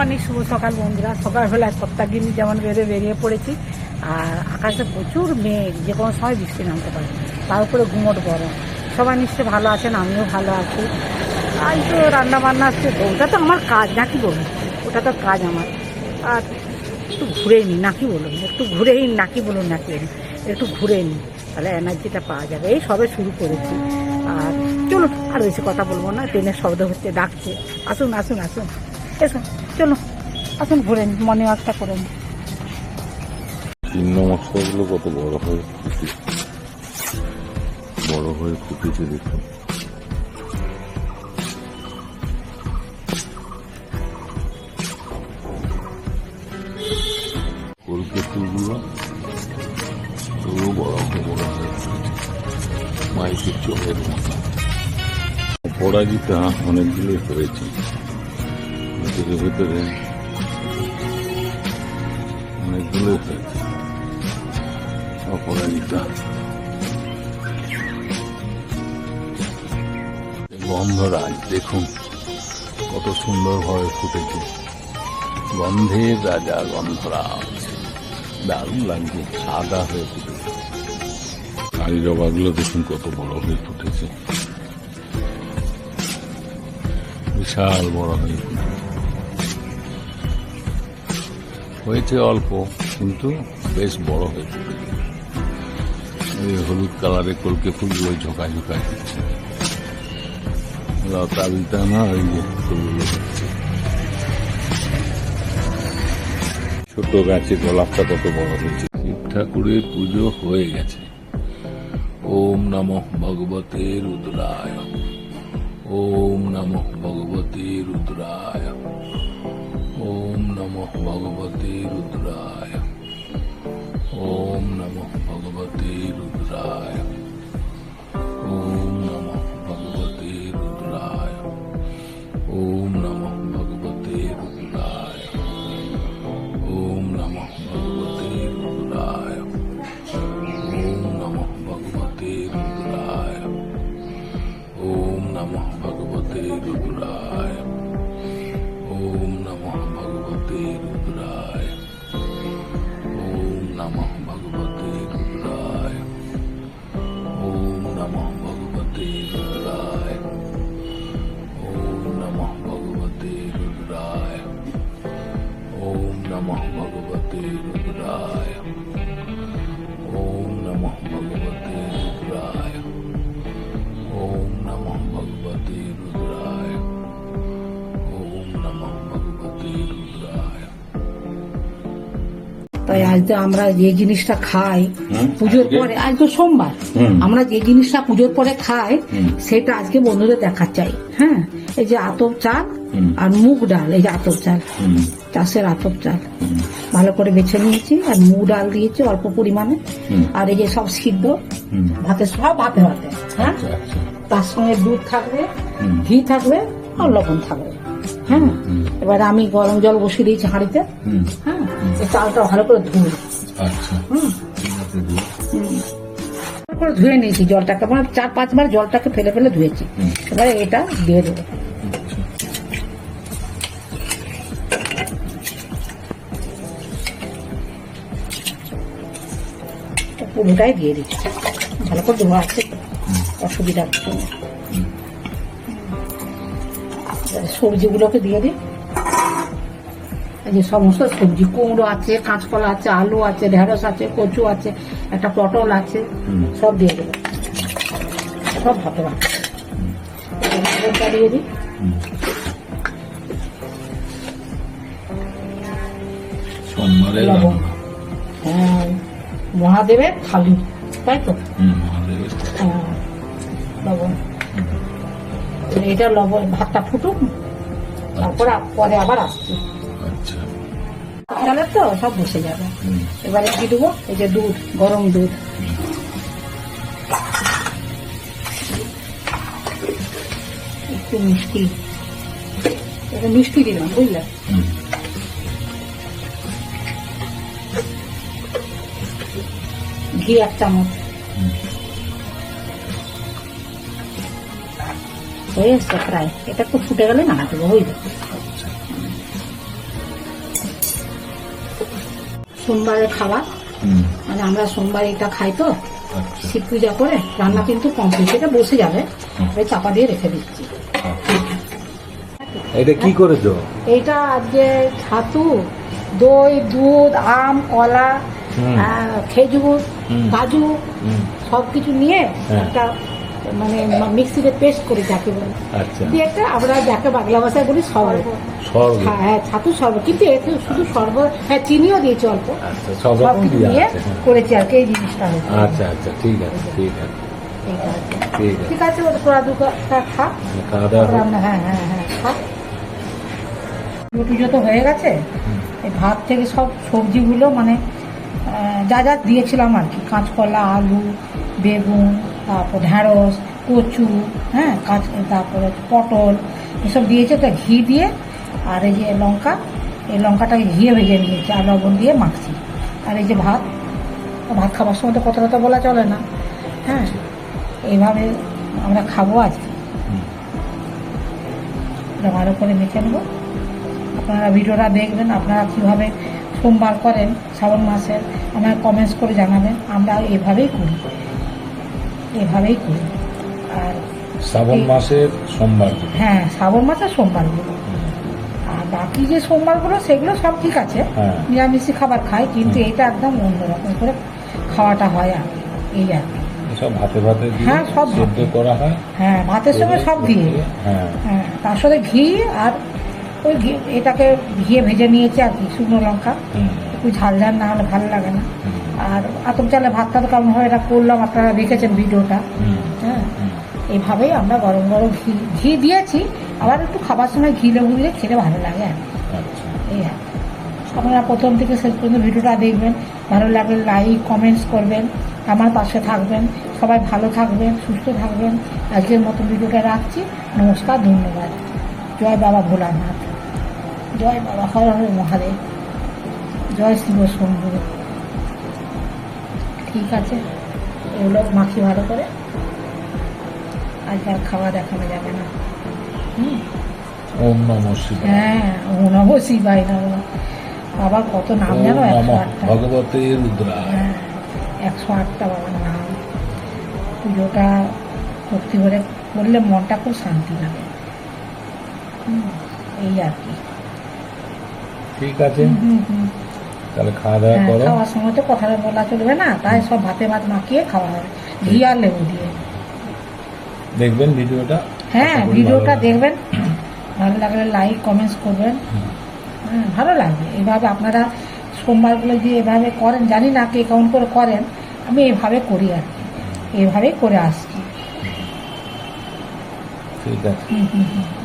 Morning শুভ সকাল বন্ধুরা। সকালবেলায় সপ্তাহগিনি যেমন বেরিয়ে বেরিয়ে পড়েছি, আর আকাশে প্রচুর মেঘ, যে কোনো সময় বৃষ্টি নামতে পারে। তার উপরে ঘুমোট গরম। সবাই নিশ্চয়ই ভালো আছেন, আমিও ভালো আছি। আর তো রান্না বান্না আসছে ওটা তো আমার কাজ নাকি বলুন ওটা তো কাজ আমার। আর একটু ঘুরে নিই নাকি বলুন একটু ঘুরেই নাকি বলুন নাকি একটু ঘুরে নিই তাহলে এনার্জিটা পাওয়া যাবে। এই সবে শুরু করেছি। আর চলুন, আর বেশি কথা বলব না, ট্রেনের শব্দ হচ্ছে, ডাকছে। আসুন আসুন আসুন। এসো, চলো, আসুন ঘুরে নিই মর্নিং ওয়াকটা করে চিহ্ন মশলাগুলো কত বড় হয়ে ফুটেছে বড় হয়ে বড় বড় হয়ে অপরাজিতা অনেকগুলোই হয়েছে। ভেতরে ভেতরে অনেকগুলোই হয়েছে অপরাজিতা গন্ধরাজ দেখুন কত সুন্দরভাবে ফুটেছে। গন্ধের রাজা গন্ধরাজ। দারুণ লাগছে, সাদা হয়ে ফুটেছে। কালী জবাগুলো দেখুন কত বড় হয়ে ফুটেছে। বিশাল বড় হয়ে ফুটেছে। হয়েছে অল্প, কিন্তু বেশ বড় হয়েছে। হলুদ কালারের কলকে ফুলগুলো ঝোঁকা ঝোঁকা দিচ্ছে। লতা বিতা না ওই যে ফুলগুলো ছোট গাছে গোলাপটা কত বড় হয়েছে। শিব ঠাকুরের পুজো হয়ে গেছে। ওম নমঃ ভগবতে রুদ্রায়। ওম নমঃ ভগবতে রুদ্রায়। নমঃ ভগবতে রুদ্রায় ওম নমঃ ভগবতে রুদ্রায় ওম भगवते रुद्राय। ओम नमः भगवते रुद्राय। ओम नमः भगवते रुद्राय। তাই আজ তো আমরা যে জিনিসটা খাই পুজোর পরে আজ তো সোমবার। আমরা যে জিনিসটা পুজোর পরে খাই সেটা আজকে বন্ধুদের দেখার চাই। হ্যাঁ? এই যে আতপ চাল আর মুগ ডাল এই যে আতপ চাল। চাষের আতপ চাল। ভালো করে বেছে নিয়েছি আর মুগ ডাল দিয়েছি অল্প পরিমাণে। আর এই যে সব সিদ্ধ ভাতে সব ভাতে ভাতে হ্যাঁ? আচ্ছা আচ্ছা। তার সঙ্গে দুধ থাকবে ঘি থাকবে আর লবণ থাকবে। হ্যাঁ এবার আমি গরম জল বসিয়ে দিয়েছি হাঁড়িতে। হ্যাঁ চালটা ভালো করে ধুই আচ্ছা। করে ধুয়ে নিয়েছি জলটাকে। মানে চার পাঁচবার জলটাকে ফেলে ফেলে ধুয়েছি। এবারে এটা দিয়ে দেবো। আচ্ছা। পুরোটাই দিয়ে দিচ্ছি। ভালো করে ধোয়া আছে। অসুবিধা হচ্ছে না সবজিগুলোকে দিয়ে দিই এই যে সমস্ত সবজি কুমড়ো আছে কাঁচকলা আছে আলু আছে ঢেঁড়স আছে কচু আছে একটা পটল আছে সব দিয়ে দেবো। সব ভাতে ভাত দিয়ে দিই হ্যাঁ মহাদেবের থালি তাই তো? মহাদেবের হ্যাঁ, লবণ। এটা লবণ ভাতটা ফুটুক তারপরে পরে আবার আসছি। আচ্ছা। তাহলে তো সব বসে যাবে। এবারে কি দেবো? এই যে দুধ গরম দুধ। একটু মিষ্টি। এটা মিষ্টি দিলাম বুঝলে? ঘি এক চামচ। হয়ে এসছে প্রায় এটা একটু ফুটে গেলে নাড়া দেবো আচ্ছা সোমবারের খাবার মানে আমরা সোমবার এটা খাই তো শিব পূজা করে রান্না কিন্তু কমপ্লিট এটা বসে যাবে আমি চাপা দিয়ে রেখে দিচ্ছি এটা কি করেছ এইটা আজকে ছাতু দই দুধ আম কলা আহ, খেজুর কাজু হুম সব কিছু নিয়ে। একটা মানে মিক্সিতে পেস্ট করে যাকে বলে। আচ্ছা। দিয়ে একটা আমরা যাকে বাংলা ভাষায় বলি শরবত। হ্যাঁ হ্যাঁ ছাতু শরবত। কিন্তু এতে শুধু শরবত হ্যাঁ চিনিও দিয়েছি অল্প। আচ্ছা সব দিয়ে হ্যাঁ। করেছি আর কি এই জিনিসটা আচ্ছা আচ্ছা ঠিক আছে ঠিক আছে। ঠিক আছে। ওটা তোরা খা। আমরা হ্যাঁ হ্যাঁ হ্যাঁ খা। রুটি যত হয়ে গেছে এই ভাত থেকে সব সবজিগুলো মানে যা যা দিয়েছিলাম আর কি কাঁচকলা আলু বেগুন তারপর ঢ্যাঁড়স, কচু হ্যাঁ কাঁচ, তারপরে পটল, এসব দিয়েছে। তো ঘি দিয়ে আর এই যে লঙ্কা, এই লঙ্কাটাকে ঘিয়ে ভেজে নিয়েছি আর লবণ দিয়ে মাখছি। আর এই যে ভাত ভাত খাবার সময় তো কথা কথা বলা চলে না। হ্যাঁ এইভাবে আমরা খাব হুম। এটা ভালো করে মেখে নেব। আপনারা ভিডিওটা দেখবেন, আপনারা কীভাবে সোমবার করেন, শ্রাবণ মাসের আপনারা কমেন্টস করে জানাবেন। আমরা এভাবেই করি। এভাবেই করি। আর শ্রাবণ মাসের সোমবার। হ্যাঁ শ্রাবণ মাসের সোমবারগুলো। আর বাকি যে সোমবারগুলো সেগুলো সব ঠিক আছে। হ্যাঁ। নিরামিষি খাবার খাই কিন্তু এটা একদম অন্যরকম করে খাওয়াটা হয় আর এই আর কি। সব ভাতে ভাতে হ্যাঁ, সব সেদ্ধ করা হয়। হ্যাঁ ভাতের সঙ্গে সব দিয়ে। হ্যাঁ। হ্যাঁ তার সাথে ঘি আর ওই ঘি এটাকে ঘিয়ে ভেজে নিয়েছি আর কি শুকনো লঙ্কা। একটু ঝাল ঝাল না হলে ভালো লাগে না। আর আতপ চালে ভাতটা তো ভাবে এটা করলাম আপনারা দেখেছেন ভিডিওটা। হ্যাঁ। এইভাবেই আমরা গরম গরম ঘি ঘি দিয়েছি আবার একটু খাবার সময় ঘি লেবু দিয়ে খেলে ভালো লাগে। আর। আচ্ছা। এই আর। আপনারা প্রথম থেকে শেষ পর্যন্ত ভিডিওটা দেখবেন ভালো লাগলে লাইক কমেন্টস করবেন আমার পাশে থাকবেন সবাই ভালো থাকবেন সুস্থ থাকবেন। আজকের মতো ভিডিওটা রাখছি নমস্কার ধন্যবাদ। জয় বাবা ভোলানাথ। জয় বাবা হর হর মহাদেব। জয় শিব শম্ভু। ঠিক আছে। এগুলো মাখি ভালো করে। আজকে আর খাওয়া দেখানো যাবে না। হুম। ওম নম হ্যাঁ ও নম শিবাই নম বাবার কত নাম জানো? একশো আটটা। ভগবতে রুদ্রায়। হ্যাঁ একশো আটটা বাবার নাম। পুজোটা ভক্তি করে করলে মনটা খুব শান্তি লাগে। হুম, এই আর কি। ঠিক আছে। হুম, হুম। তাহলে খাওয়া দাওয়া হ্যাঁ, করো। খাওয়ার সময় তো কথা বলা চলবে না তাই সব ভাতে ভাত মাখিয়ে খাওয়া হবে। ঘি আর লেবু দিয়ে। দেখবেন ভিডিওটা? হ্যাঁ ভিডিওটা দেখবেন। ভালো লাগলে লাইক কমেন্টস করবেন। হ্যাঁ ভালো লাগবে। এইভাবে আপনারা সোমবারগুলো যে এভাবে করেন জানি না কে কেমন করে করেন আমি এভাবে করি আর কি। এভাবেই করে আসছি। ঠিক আছে। হুম হুম হুম হুম।